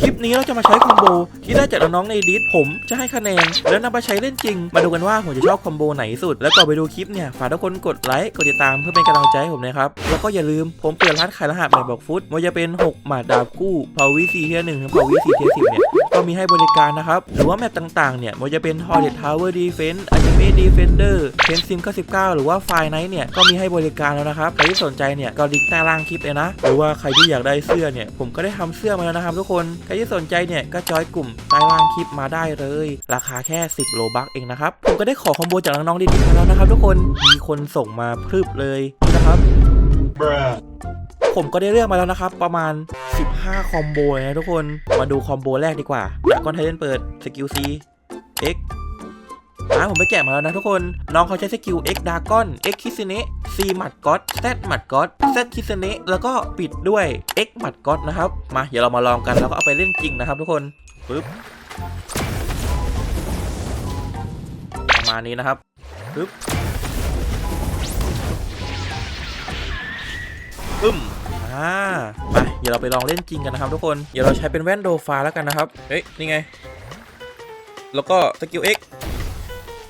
คลิปนี้เราจะมาใช้คอมโบที่ได้จากน้องในดิสผมจะให้คะแนน แล้วนำไปใช้เล่นจริง มาดูกันว่าผมจะชอบคอมโบไหนสุด แล้วก่อนไปดูคลิปเนี่ยฝากทุกคนกดไลค์กดติดตามเพื่อเป็นกำลังใจให้ผมนะครับ แล้วก็อย่าลืมผมเปิดร้านขายรหัสใหม่บอกฟุตมันจะเป็น 6 หมาดดาบคู่พาวิซีเทียหนึ่งถึงพาวิซีเทียสิบเนี่ย ก็มีให้บริการนะครับ หรือว่าแมปต่างๆ เนี่ยมันจะเป็น h o r d e d Tower Defense Anime Defender p e n s i m 99หรือว่า Fire Night เนี่ยก็มีให้บริการแล้วนะครับ ใครที่สนใจเนี่ยก็ลิงก์ใต้ล่างคลิปเลยนะ หรือว่าใครที่อยากได้เสื้อเนี่ยผมก็ได้ทำเสื้อมาแล้วนะครับ ทุกคน ใครที่สนใจเนี่ยก็จอยกลุ่มใต้ล่างคลิปมาได้เลย ราคาแค่ 10 โลบัคเองนะครับ ผมก็ได้ขอคอมโบจากน้องๆดีๆมาแล้วนะครับ ทุกคน มีคนส่งมาพรึบเลยนะครับ ผมก็ได้เลือกมาแล้วนะครับ ประมาณ 15 คอมโบนะทุกคน มาดูคอมโบแรกดีกว่าดากอนไทเทนเปิด สกิล C X อ่าผมไปแกะมาแล้วนะทุกคน น้องเขาใช้สกิล X ดากอน X คิสเนะ C หมัดก็อต Z หมัดก็อต Z คิสเนะแล้วก็ปิดด้วย X หมัดก็อตนะครับ มาเดี๋ยวเรามาลองกันแล้วก็เอาไปเล่นจริงนะครับทุกคนปึ๊บประมาณนี้นะครับปึ๊บปึ้ม อ่าไปเดี๋ยวเราไปลองเล่นจริงกันนะครับทุกคน เดี๋ยวเราใช้เป็นแว่นโดฟาแล้วกันนะครับ เฮ้ย นี่ไง แล้วก็สกิลเอ็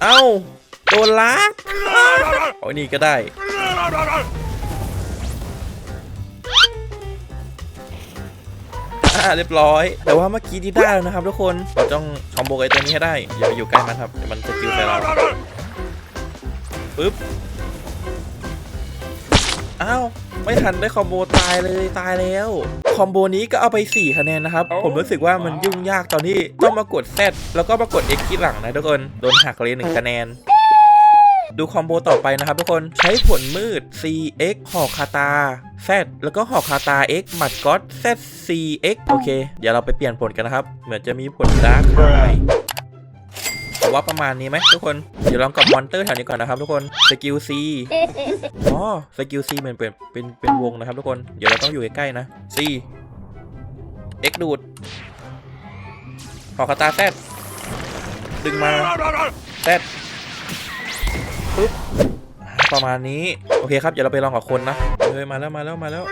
เอ้าโดนลักโอ้ยนี่ก็ได้ เรียบร้อย แต่ว่าเมื่อกี้ที่ได้แล้วนะครับทุกคนเราต้องคอมโบกับไอ้ตัวนี้ให้ได้ อย่าไปอยู่ใกล้มันครับเดี๋ยวมันสกิลใส่เราปึ๊บ อ้าว ไม่ทันได้คอมโบตายเลยตายแล้ว คอมโบนี้ก็เอาไป 4 คะแนนนะครับ ผมรู้สึกว่ามันยุ่งยากตอนที่ต้องมากด Z แล้วก็มากด X ที่หลังนะทุกคน โดนหักเลยหนึ่งคะแนนดูคอมโบต่อไปนะครับทุกคนใช้ผลมืด CX หอกคาตา Z แล้วก็หอกคาตา X หมัดก๊อต Z CX โอเค เดี๋ยวเราไปเปลี่ยนผลกันนะครับ เหมือนจะมีผลดาร์คไฮ ว่าประมาณนี้ไหมทุกคน เดี๋ยวลองกับมอนเตอร์แถวนี้ก่อนนะครับทุกคน สกิล C อ๋อ สกิล C เหมือนเป็นเป็นเป็นวงนะครับทุกคน เดี๋ยวเราต้องอยู่ใกล้ๆนะ C X ดูดหอกคาตา Z ดึงมา Z ปุ๊บประมาณนี้ โอเคครับ เดี๋ยวเราไปลองกับคนนะเฮ้ยมาแล้วมาแล้วมาแล้ว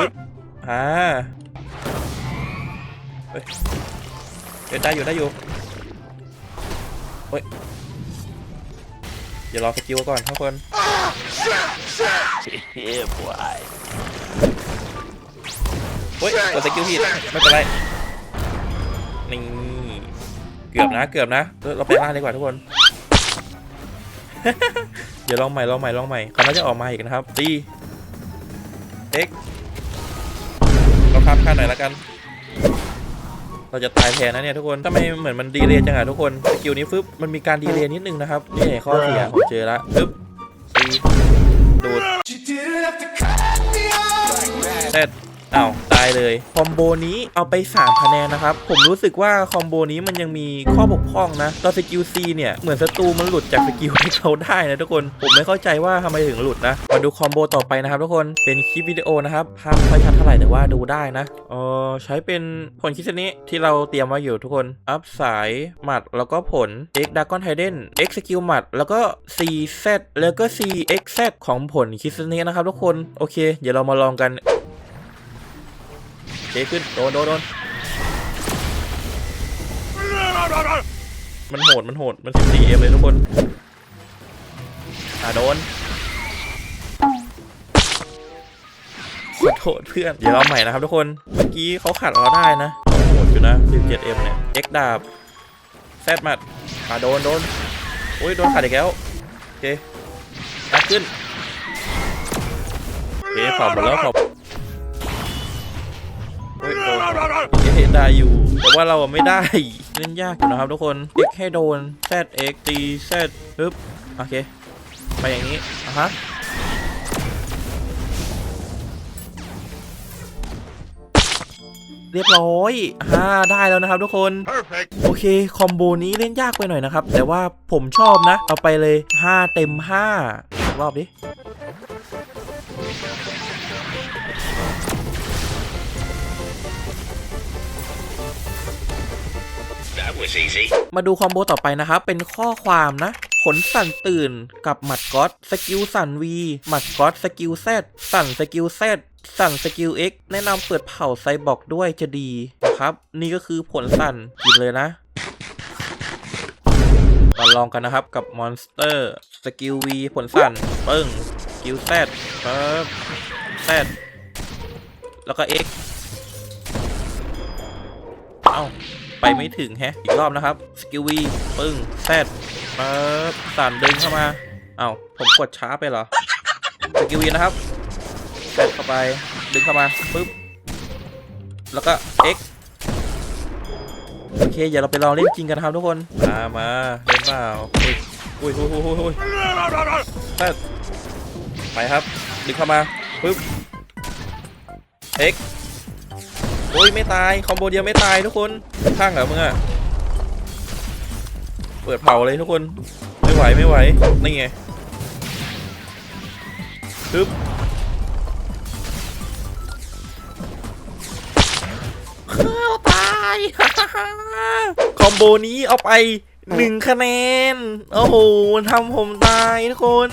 ปึ๊บอ่าเฮ้ยเฮ้ยได้อยู่ได้อยู่ เฮ้ยเดี๋ยวรอสกิลก่อนทุกคนเฮ้ยกดสกิลผิดไม่เป็นไรนี่เกือบนะเกือบนะเออเราไปล่างดีกว่าทุกคน เดี๋ยวลองใหม่ลองใหม่ลองใหม่เขาน่าจะออกมาอีกนะครับตี x เราข้ามขั้นหน่อยแล้วกัน เราจะตายแทนนะเนี่ยทุกคนทำไมเหมือนมันดีเลยจังอะทุกคนสกิลนี้ฟึบมันมีการดีเลยนิดนึงนะครับนี่ข้อเสียผมเจอละฟึบตีดูดเสร็จ อ้าวตายเลยคอมโบนี้เอาไป3คะแนนนะครับ ผมรู้สึกว่าคอมโบนี้มันยังมีข้อบกพร่องนะตอนสกิล C เนี่ย เหมือนศัตรูมันหลุดจากสกิลที่เขาได้นะทุกคน ผมไม่เข้าใจว่าทำไมถึงหลุดนะ มาดูคอมโบต่อไปนะครับทุกคนเป็นคลิปวิดีโอนะครับภาพไม่ค่อยชัดเท่าไหร่แต่ว่าดูได้นะเออใช้เป็นผลคิดชนี้ที่เราเตรียมไว้อยู่ทุกคน อัพสายหมัดแล้วก็ผล X d r a g o n t i d e n X สกิลหมัดแล้วก็ C Z แล้วก็ C X Z ของผลคิดชนี้นะครับทุกคนโอเค เดี๋ยวเรามาลองกัน เทขึ้นโดนโดนโดนมันโหดมันโหดมัน14 m เลยทุกคนอ่าโดนขอโทษเพื่อน เดี๋ยวเราใหม่นะครับทุกคน เมื่อกี้เขาขัดเราได้นะโหดอยู่นะ17 m เนี่ย X ดาบแซดมัดอ่าโดนโดนโอ้ยโดนขัดอีกแล้วโอเคขึ้นโอเคขอบหมดแล้วขอบ ได้อยู่ แต่ว่าเราไม่ได้ เล่นยากอยู่นะครับทุกคน x ให้โดน z x ตี z ปึ๊บโอเค ไปอย่างนี้อะฮะเรียบร้อยอ่าได้แล้วนะครับทุกคน Perfect. โอเค คอมโบนี้เล่นยากไปหน่อยนะครับ แต่ว่าผมชอบนะ เอาไปเลย 5 เต็ม 5 รอบดิ มาดูคอมโบต่อไปนะครับ เป็นข้อความนะ ขนสั่นตื่นกับหมัดก๊อตสกิลสั่นวีหมัดก๊อตสกิลแซดสั่นสกิลแซดสั่นสกิล X แนะนำเปิดเผ่าไซบอร์กด้วยจะดีนะครับ นี่ก็คือผลสั่นกินเลยนะมาลองกันนะครับกับมอนสเตอร์สกิล V ผลสั่นปึ้งสกิล Z ปึ๊บ Z แล้วก็ X เอ้า ไปไม่ถึงแฮะ อีกรอบนะครับ สกิล V ปึ้ง Z ปึ๊บสั่นดึงเข้ามา เอ้าผมกดช้าไปเหรอ สกิล V นะครับ Z เข้าไป ดึงเข้ามาปึ๊บ แล้วก็ X โอเค เดี๋ยวเราไปลองเล่นจริงกันครับทุกคน มามาเล่นเปล่าอุ้ยอุ้ยอุ้ยอุ้ยอุ้ยแป๊ดไปครับ ดึงเข้ามาปึ๊บ X โอ้ยไม่ตายคอมโบเดียวไม่ตายทุกคนข้างเหรอมึงอะเปิดเผาเลยทุกคนไม่ไหวไม่ไหวนี่ไงปึ๊บข้าตายคอมโบนี้เอาไปหนึ่งคะแนน โอ้โหทำผมตายทุกคน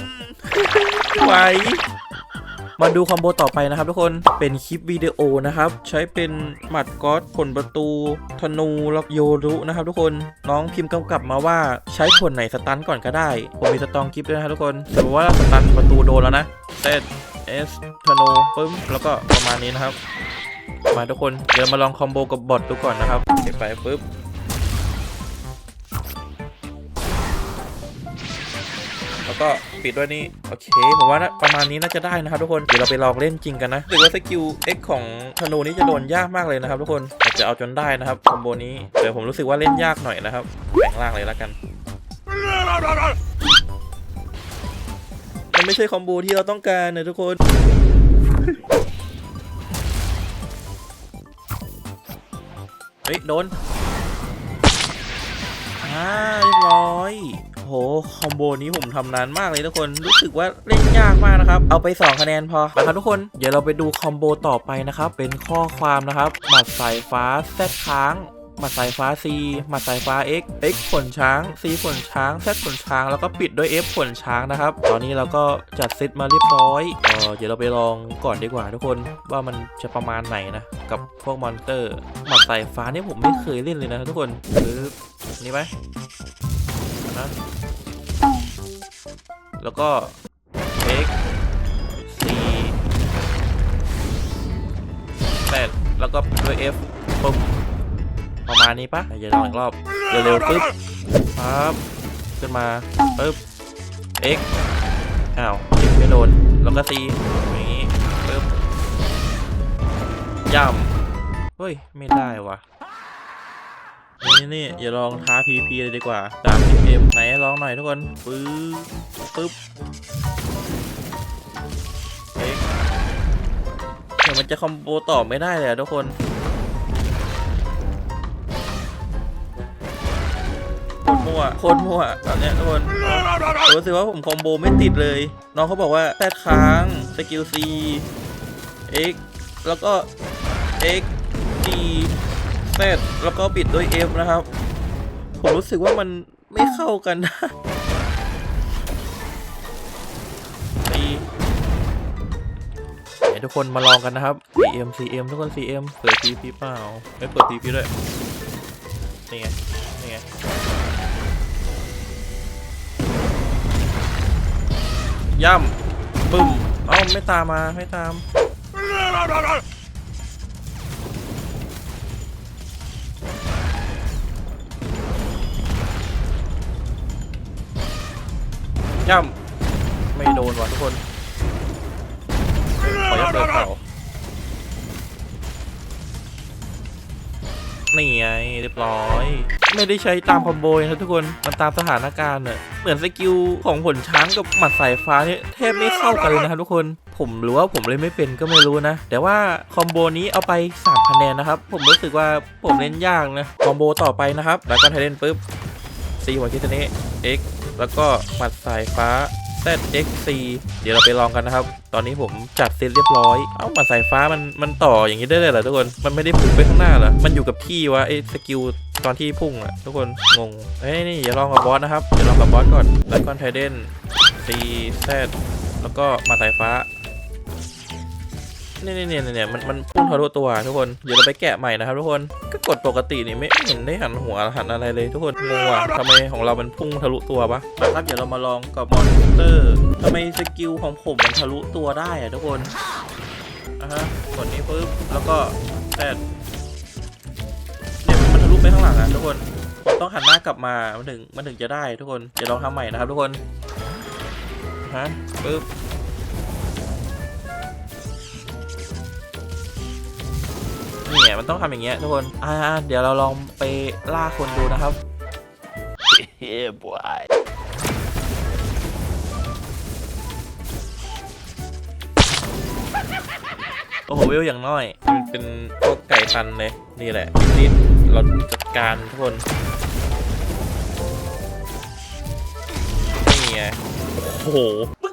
ไหว มาดูคอมโบต่อไปนะครับทุกคนเป็นคลิปวิดีโอนะครับ ใช้เป็นหมัดก๊อตผลประตูธนูแล้วโยรุนะครับทุกคนน้องพิมพ์กำกับมาว่าใช้ผลไหนสตันก่อนก็ได้ ผมมีสตองคลิปด้วยนะครับทุกคนสมมติว่าสตันประตูโดนแล้วนะเซตเอสธนูปึ้มแล้วก็ประมาณนี้นะครับ มาทุกคนเดี๋ยวมาลองคอมโบกับบอทดูก่อนนะครับเก็บไปปุ๊บ ก็ปิดด้วยนี่โอเคผมว่านะประมาณนี้น่าจะได้นะครับทุกคนเดี๋ยวเราไปลองเล่นจริงกันนะรู้สึกว่าสกิล X ของธนูนี้จะโดนยากมากเลยนะครับทุกคนอาจจะเอาจนได้นะครับคอมโบนี้แต่ผมรู้สึกว่าเล่นยากหน่อยนะครับแบ่งล่างเลยแล้วกันมันไม่ใช่คอมโบที่เราต้องการนะทุกคนเฮ้ยโดนอ่าเรียบร้อย คอมโบนี้ผมทำนานมากเลยทุกคน รู้สึกว่าเล่นยากมากนะครับ เอาไป 2 คะแนนพอนะครับทุกคน เดี๋ยวเราไปดูคอมโบต่อไปนะครับ เป็นข้อความนะครับ หมัดสายฟ้าแซดค้างหมัดสายฟ้า C หมัดสายฟ้า X X ผลช้าง C ผลช้าง Z ผลช้าง แล้วก็ปิดด้วย F ผลช้างนะครับ ตอนนี้เราก็จัดเซตมาเรียบร้อยเออเดี๋ยวเราไปลองก่อนดีกว่าทุกคนว่ามันจะประมาณไหนนะ กับพวกมอนสเตอร์ หมัดสายฟ้านี่ผมไม่เคยเล่นเลยนะทุกคนคือนี่ไหมนนั้น แล้วก็ X C 8แล้วก็ด้วย F ปุ๊บประมาณนี้ปะอย่าลองอีกรอบเร็วๆปึ๊บปั๊บขึ้นมาปึ๊บ x อ้าวไม่โดนแล้วก็ c อย่างนี้ปึ๊บย่ำเฮ้ย ไม่ได้วะ นี่นี่อย่าลองท้า pp เลยดีกว่าตาม m ไหนลองหน่อยทุกคนปึ๊บปึ๊บ x เดี๋ยวมันจะคอมโบต่อไม่ได้เลยทุกคนโคตรมั่วโคตรมั่วตอนเนี้ยทุกคนผมรู้สึกว่าผมคอมโบไม่ติดเลย น้องเขาบอกว่าแตดค้างสกิล C X แล้วก็ X D Z แล้วก็ปิดด้วย F นะครับ ผมรู้สึกว่ามันไม่เข้ากันนะดีเดี๋ยวทุกคนมาลองกันนะครับ CM CM ทุกคน CM เปิด TP เปล่าไม่เปิด TP ด้วยนี่ไงนี่ไงย่ำปึ้มเอ้าไม่ตามมา ไม่ตาม ย่ำไม่โดนว่ะทุกคนขอยัดเดินเผานี่ไงเรียบร้อย ไม่ได้ใช้ตามคอมโบนะทุกคนมันตามสถานการณ์เน่ะเหมือนสกิลของผลช้างกับหมัดสายฟ้าเนี่ยแทบไม่เข้ากันเลยนะครับทุกคนผมหรือว่าผมเล่นไม่เป็นก็ไม่รู้นะ แต่ว่าคอมโบนี้เอาไป3คะแนนนะครับ ผมรู้สึกว่าผมเล่นยากนะ คอมโบต่อไปนะครับแล้วก็ไทเลนปุ๊บ C หัวคิดเนะ X แล้วก็หมัดสายฟ้า ZXC เดี๋ยวเราไปลองกันนะครับ ตอนนี้ผมจัดเซตเรียบร้อย เอ้าหมัดสายฟ้ามันมันต่ออย่างนี้ได้เลยเหรอทุกคน มันไม่ได้พุ่งไปข้างหน้าเหรอ มันอยู่กับที่วะไอ้สกิลตอนที่พุ่งอะทุกคนงงเฮ้ยนี่อย่าลองกับบอสนะครับอย่าลองกับบอสก่อนแล้วก็ไทเดนซีแล้วก็มัดสายฟ้า เนี่ยเนี่ยเนี่ยเนี่ยมันมันพุ่งทะลุตัวทุกคนเดี๋ยวเราไปแกะใหม่นะครับทุกคนก็กดปกตินี่ไม่เห็นได้หันหัวหันอะไรเลยทุกคนงงว่ะทำไมของเรามันพุ่งทะลุตัวปะครับเดี๋ยวเรามาลองกับมอนสเตอร์ทำไมสกิลของผมมันทะลุตัวได้อะทุกคนอะฮะกดนี้ปุ๊บแล้วก็แตดเนี่ยมันทะลุไปข้างหลังอะทุกคนต้องหันหน้ากลับมามันถึงมันถึงจะได้ทุกคนเดี๋ยวลองทำใหม่นะครับทุกคนฮะปุ๊บ นี่ไงมันต้องทำอย่างเงี้ยทุกคนอ่าเดี๋ยวเราลองไปล่าคนดูนะครับ Yeah, boy. โอ้โหวิวอย่างน้อย มันเป็นพวกไก่พันธุ์เลยนี่แหละนี่เราจัดการทุกคนนี่ไงโอ้โหมึงบ้าห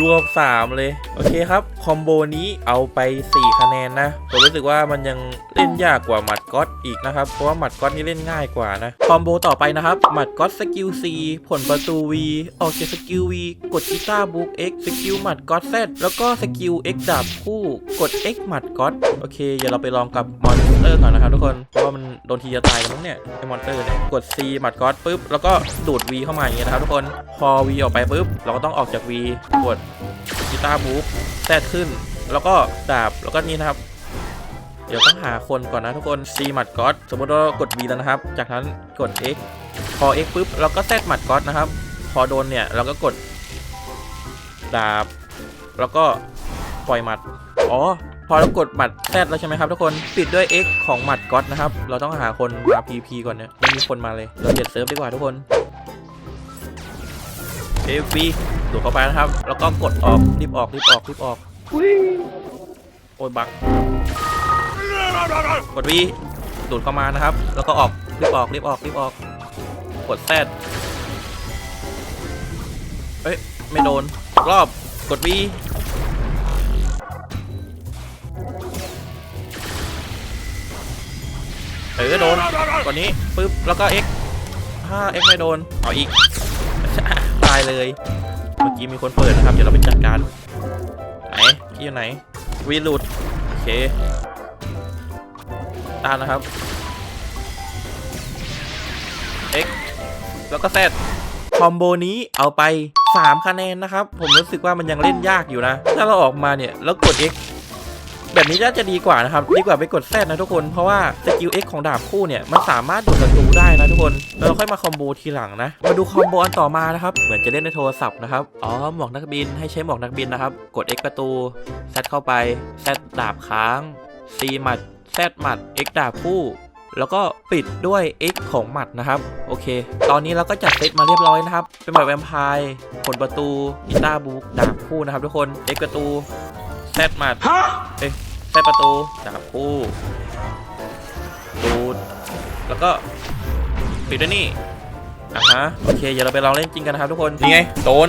รวมสามเลย โอเคครับ คอมโบนี้เอาไป 4 คะแนนนะ ผมรู้สึกว่ามันยังเล่นยากกว่าหมัดก๊อตอีกนะครับ เพราะว่าหมัดก๊อตนี่เล่นง่ายกว่านะ คอมโบต่อไปนะครับ หมัดก๊อตสกิล C ผลประตู V ออกจากสกิล V กดกีตาร์บุ๊ก X สกิลหมัดก๊อต Z แล้วก็สกิล X ดาบคู่ กด X หมัดก๊อต โอเค เดี๋ยวเราไปลองกับมอน เตอร์ก่อนนะครับทุกคน เพราะว่ามันโดนทีจะตายกันมั้งเนี่ยไอมอนสเตอร์เนี่ย กด C หมัดก๊อตปุ๊บ แล้วก็ดูด V เข้ามาอย่างเงี้ยนะครับทุกคน พอ V ออกไปปุ๊บ เราก็ต้องออกจาก V กดกีตาร์บุ๊กแซดขึ้น แล้วก็ดาบ แล้วก็นี่นะครับเดี๋ยวต้องหาคนก่อนนะทุกคน C หมัดก๊อตสมมติว่ากด V แล้วนะครับ จากนั้นกด X พอ X ปุ๊บเราก็แซดหมัดก๊อตนะครับ พอโดนเนี่ยเราก็กด ดาบ แล้วก็ปล่อยหมัด อ๋อ พอเรากดหมัดแซดแล้วใช่ไหมครับทุกคนปิดด้วย X ของหมัดก๊อตนะครับ เราต้องหาคนมา PP ก่อนเนี่ยไม่มีคนมาเลย เราเจ็ดเซิร์ฟดีกว่าทุกคน PP ดูดเข้าไปนะครับ แล้วก็กดออกรีบออกรีบออกรีบออกโอ้ยบักกด V ดูดเข้ามานะครับ แล้วก็ออกรีบออกรีบออกรีบออก กดแซดเอ้ยไม่โดนรอบกด V เออโดนกดนี้ปึ๊บแล้วก็ X ถ้า X ไม่โดนเอาอีก ตายเลย เมื่อกี้มีคนเปิดนะครับ เดี๋ยวเราไปจัดการ ไหนที่อยู่ไหนวีลูดโอเคตามนะครับ X แล้วก็ Z คอมโบนี้เอาไป 3 คะแนนนะครับ ผมรู้สึกว่ามันยังเล่นยากอยู่นะ ถ้าเราออกมาเนี่ย แล้วกด X แบบนี้น่าจะดีกว่านะครับ ดีกว่าไปกด Z นะทุกคน เพราะว่าสกิล X ของดาบคู่เนี่ย มันสามารถดูดศัตรูได้นะทุกคน เราค่อยมาคอมโบทีหลังนะ มาดูคอมโบอันต่อมานะครับ เหมือนจะเล่นในโทรศัพท์นะครับ อ๋อ หมวกนักบิน ให้ใช้หมวกนักบินนะครับ กด X ประตู Z เข้าไป Z ดาบค้าง C หมัด Z หมัด X ดาบคู่แล้วก็ปิดด้วย X ของหมัดนะครับ โอเค ตอนนี้เราก็จัดเซตมาเรียบร้อยนะครับ เป็นหมัดแวมไพร์ผลประตูกีตาร์บุกดาบคู่นะครับทุกคน X ประตู Z หมัดเอ้ย Z ประตูดาบคู่ดูดแล้วก็ปิดด้วยนี่อะฮะโอเคเดี๋ยวเราไปลองเล่นจริงกันนะครับทุกคนนี่ไงโดน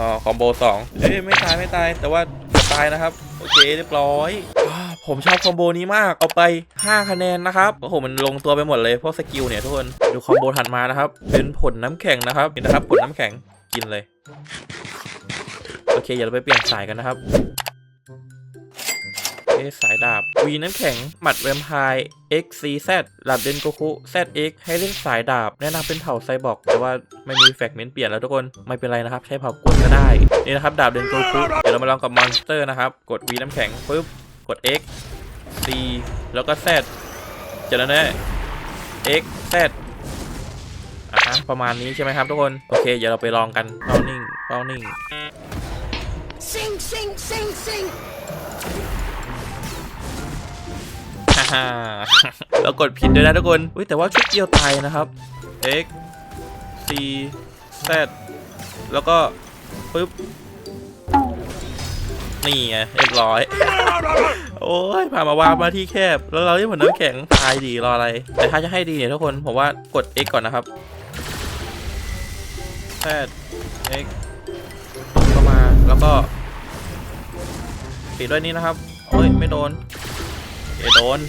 อ๋อคอมโบสองเอ้ยไม่ตายไม่ตายแต่ว่าจะ ตายนะครับ โอเคเรียบร้อยผมชอบคอมโบนี้มาก เอาไป 5 คะแนนนะครับ โอ้โห มันลงตัวไปหมดเลยพวกสกิลเนี่ยทุกคน ดูคอมโบถัดมานะครับ เป็นผลน้ำแข็งนะครับนี่นะครับ ผลน้ำแข็ง กินเลย โอเคเดี๋ยวเราไปเปลี่ยนสายกันนะครับ สายดาบวีน้ำแข็ง หมัดแวมไพร์ XCZ ดาบเดนโกคุ ZX ให้เล่นสายดาบ แนะนำเป็นเผ่าไซบอร์กแต่ว่าไม่มีแฟกเมนต์เปลี่ยนแล้วทุกคนไม่เป็นไรนะครับ ใช้เผ่ากวนก็ได้ นี่นะครับ ดาบเดนโกคุ เดี๋ยวเรามาลองกับมอนสเตอร์นะครับ กด V น้ำแข็งปุ๊บ กด X C แล้วก็ Z จากนั้นนะ X Z อะฮะประมาณนี้ใช่ไหมครับทุกคน โอเค เดี๋ยวเราไปลองกันเป้านิ่งเป้านิ่ง Sing, sing, sing, sing. ฮ่าแล้วกดผิดด้วยนะทุกคนอุ้ยแต่ว่าชุดเดียวตายนะครับ x c z แล้วก็ปึ๊บนี่ไงเรียบร้อย โอ้ยพามาว่ามาที่แคบ แล้วเราที่ผลน้ำแข็งตายดีรออะไร แต่ถ้าจะให้ดีเนี่ยทุกคนผมว่ากด x ก่อนนะครับ z x เข้ามาแล้วก็ ปิดด้วยนี่นะครับ โอ้ย ไม่โดน อยโดน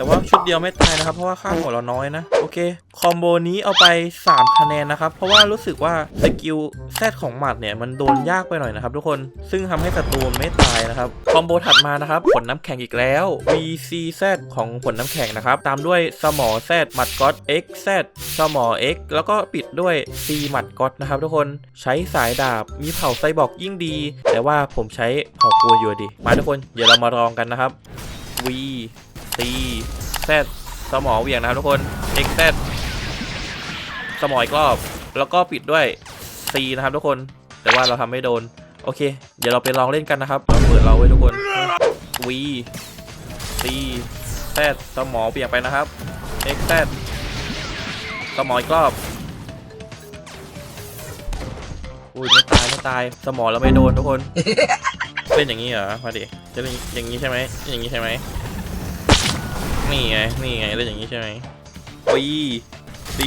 แต่ว่าชุดเดียวไม่ตายนะครับ เพราะว่าค่าหัวเราน้อยนะ โอเค คอมโบนี้เอาไป 3 คะแนนนะครับ เพราะว่ารู้สึกว่าสกิลแซดของหมัดเนี่ยมันโดนยากไปหน่อยนะครับทุกคน ซึ่งทำให้ศัตรูไม่ตายนะครับ คอมโบถัดมานะครับผลน้ำแข็งอีกแล้ว VCZ ของผลน้ำแข็งนะครับ ตามด้วยสมอ Z หมัดก๊อต XZ สมอ X แล้วก็ปิดด้วย C หมัดก๊อตนะครับทุกคน ใช้สายดาบมีเผาไซบอร์กยิ่งดี แต่ว่าผมใช้เผากัวอยู่ดี มาทุกคน เดี๋ยวเรามาลองกันนะครับ V C Z สมอเหวี่ยงนะครับทุกคน X Z สมออีกรอบ แล้วก็ปิดด้วย C นะครับทุกคน แต่ว่าเราทำไม่โดน โอเค เดี๋ยวเราไปลองเล่นกันนะครับเราเปิดเราไว้ทุกคน V C Z สมอเบี่ยงไปนะครับ X Z สมออีกรอบอุ้ยไม่ตายไม่ตาย สมอเราไม่โดนทุกคน เป็นอย่างนี้เหรอ มาดิจะเล่นอย่างนี้ใช่ไหมอย่างนี้ใช่ไหม นี่ไง นี่ไงเล่นอย่างนี้ใช่ไหม V C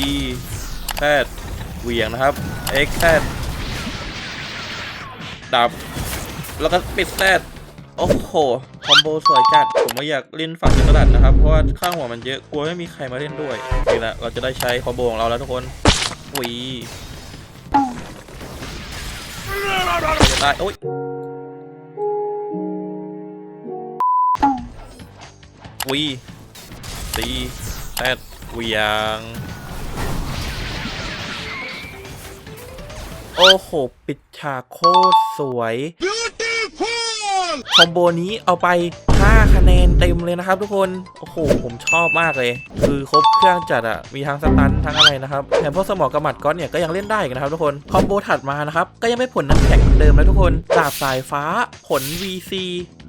Z เหวี่ยงนะครับ X Z ดับ แล้วก็ปิด Z โอ้โห คอมโบสวยจัด ผมไม่อยากเล่นฝั่งกระดัดนะครับ เพราะว่าข้างหัวมันเยอะ กลัวไม่มีใครมาเล่นด้วย นี่แหละ เราจะได้ใช้คอมโบของเราแล้วทุกคนวีจะตาย โอ๊ยวี ซีแซดเวียง โอ้โห ปิดฉากโคตรสวย คอมโบนี้เอาไป 5 คะแนนเต็มเลยนะครับทุกคน โอ้โห ผมชอบมากเลย คือครบเครื่องจัดอะมีทั้งสตันทั้งอะไรนะครับแถมพวกสมองกระหมัดก้อนเนี่ยก็ยังเล่นได้กันนะครับทุกคน คอมโบถัดมานะครับ ก็ยังไม่ผลน้ำแข็งเหมือนเดิมแล้วทุกคน ดาบสายฟ้า ผล VC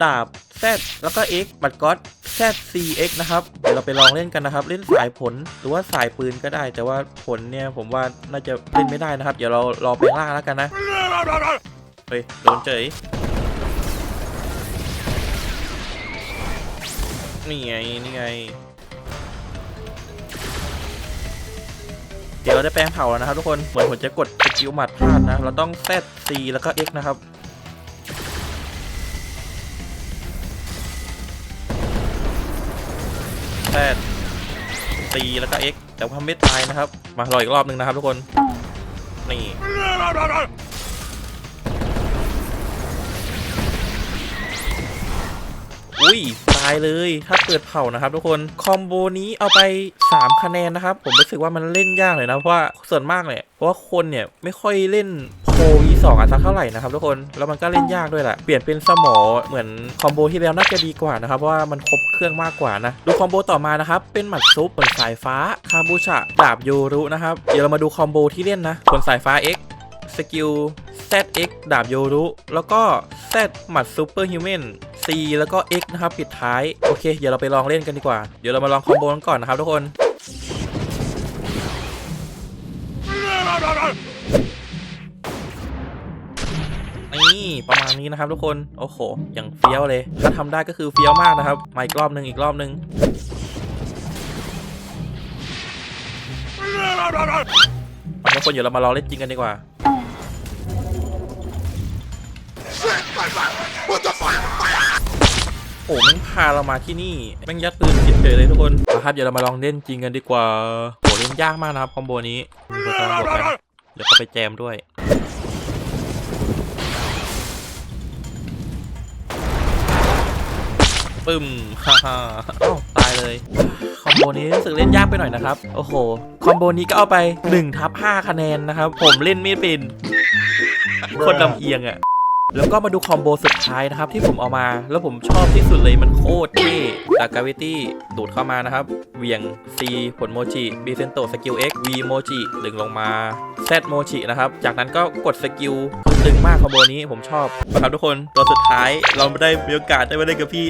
ดาบ Z แล้วก็ X บัตรก๊อต ZCX นะครับ เดี๋ยวเราไปลองเล่นกันนะครับ เล่นสายผลหรือว่าสายปืนก็ได้ แต่ว่าผลเนี่ยผมว่าน่าจะเล่นไม่ได้นะครับ เดี๋ยวเรารอไปล่างแล้วกันนะ เฮ้ย โดนเฉย นี่ไง นี่ไง เดี๋ยวเราได้แปลงเผาแล้วนะครับทุกคน เหมือนผมจะกดสกิลหมัดพลาดนะ เราต้อง Z C แล้วก็ X นะครับ Z C แล้วก็ X แต่ว่าไม่ตายนะครับ มารออีกรอบหนึ่งนะครับทุกคน นี่ อุ้ยตายเลยถ้าเปิดเผานะครับทุกคนคอมโบนี้เอาไป 3 คะแนนนะครับ ผมรู้สึกว่ามันเล่นยากเลยนะเพราะว่าส่วนมากเนี่ยเพราะว่าคนเนี่ยไม่ค่อยเล่นโค V2 อะสักเท่าไหร่นะครับทุกคนแล้วมันก็เล่นยากด้วยแหละเปลี่ยนเป็นสมอเหมือนคอมโบที่แล้วน่าจะดีกว่านะครับเพราะว่ามันครบเครื่องมากกว่านะดูคอมโบต่อมานะครับเป็นหมัดซุปผลสายฟ้าคาบูชะดาบโยรุนะครับเดี๋ยวเรามาดูคอมโบที่เล่นนะผลสายฟ้า X สกิล ZX ดาบโยรุ แล้วก็ Z หมัดซูเปอร์ฮิวแมน C แล้วก็ X นะครับปิดท้าย โอเค เดี๋ยวเราไปลองเล่นกันดีกว่า เดี๋ยวเรามาลองคอมโบกันก่อนนะครับทุกคนนี่ประมาณนี้นะครับทุกคน โอ้โห อย่างเฟี้ยวเลย ถ้าทำได้ก็คือเฟี้ยวมากนะครับ มาอีกรอบหนึ่งอีกรอบหนึ่งทุกคนเดี๋ยวเรามาลองเล่นจริงกันดีกว่า โอ้ม่งพาเรามาที่นี่แม่งยัดปืนผิดเฉยเลยทุกคนมาครับเดี๋ยวเรามาลองเล่นจริงกันดีกว่าโหเล่นยากมากนะครับคอมโบนี้เดี๋ยวบวกกันเดี๋ยวก็ไปแจมด้วยปึ้มฮ่าฮ่าอ้าวตายเลย คอมโบนี้รู้สึกเล่นยากไปหน่อยนะครับ โอ้โห คอมโบนี้ก็เอาไป1ทับ5คะแนนนะครับ ผมเล่นไม่เป็น คนลำเอียงอะ่ะ แล้วก็มาดูคอมโบสุดท้ายนะครับที่ผมเอามา แล้วผมชอบที่สุดเลยมันโคตรเท่ดากาวิตี้ดูดเข้ามานะครับ เวียง C ผลโมจิบีเซนโตสกิล X V โมจิดึงลงมา Z โมจินะครับ จากนั้นก็กดสกิลคือตึงมากคอมโบนี้ผมชอบนะครับทุกคนตัวสุดท้ายเราไม่ได้มีโอกาสได้มาเล่นกับพี่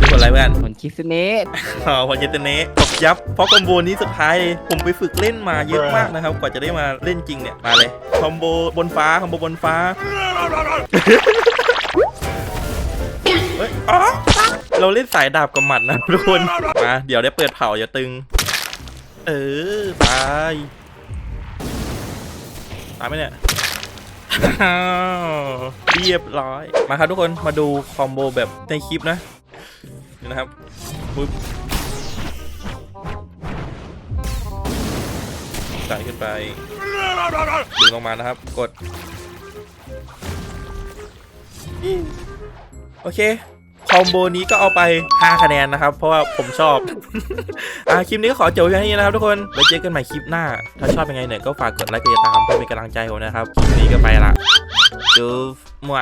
แอนชิเป็นคนอะไรเพื่อนผลคิสเนสอ๋อพอเยตเนะตกยับ เพราะคอมโบนี้สุดท้ายเลยผมไปฝึกเล่นมาเยอะมากนะครับ กว่าจะได้มาเล่นจริงเนี่ย มาเลย คอมโบบนฟ้า คอมโบบนฟ้า เฮ้ยอ๋อเราเล่นสายดาบกับหมัดนะทุกคน มาเดี๋ยวได้เปิดเผาอย่าตึง เออตายตายไหมเนี่ยอ้าวเรียบร้อย มาครับทุกคนมาดูคอมโบแบบในคลิปนะ นะครับปุ๊บใส่ขึ้นไปดึงลงมานะครับ กด โอเค คอมโบนี้ก็เอาไป 5 คะแนนนะครับ เพราะว่าผมชอบ อ่าคลิปนี้ก็ขอจบเพีย่านี้นะครับทุกคนไว้เจอกันใหม่คลิปหน้า ถ้าชอบยังไงเนี่ยก็ฝากกดไลค์กดติดตามเพื่อเป็นกำลังใจผมนะครับ คลิปนี้ก็ไปละจูบมั่ว